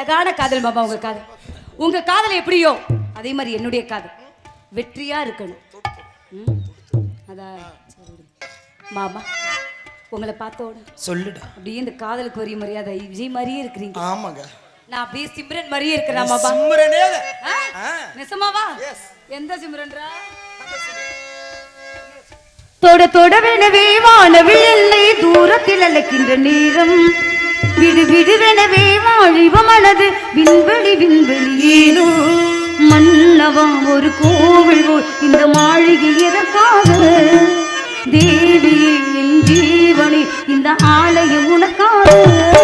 அழகான காதல் மாமா உங்க காதல். உங்க காதல் எப்படியோ அதே மாதிரி என்னுடைய காதல். வெற்றியா இருக்கணும்? அதான். மாமா உங்களை பார்த்தோட சொல்லுடா. அப்படியே இந்த காதலுக்கு வரிய மரியாதை விஜய் மாதிரியே இருக்கிறீங்க. ஆமாங்க. நான் அப்படியே சிம்ரன் மாதிரியே இருக்கிறேன் மாமா. சிம்ரனே Yes. எந்த சிம்ரன்ரா தொட தொடவெனவே வானவில் எல்லை தூரத்தில் அழைக்கின்ற நேரம். விடு விடுவெனவே வாழிவ மனது விண்வெளி விண்வெளி ஏனோ? மன்னவா ஒரு கோவில் போல் இந்த மாளிகை எதற்காக? தேவியே என் ஜீவனே இந்த ஆலயம் உனக்காக.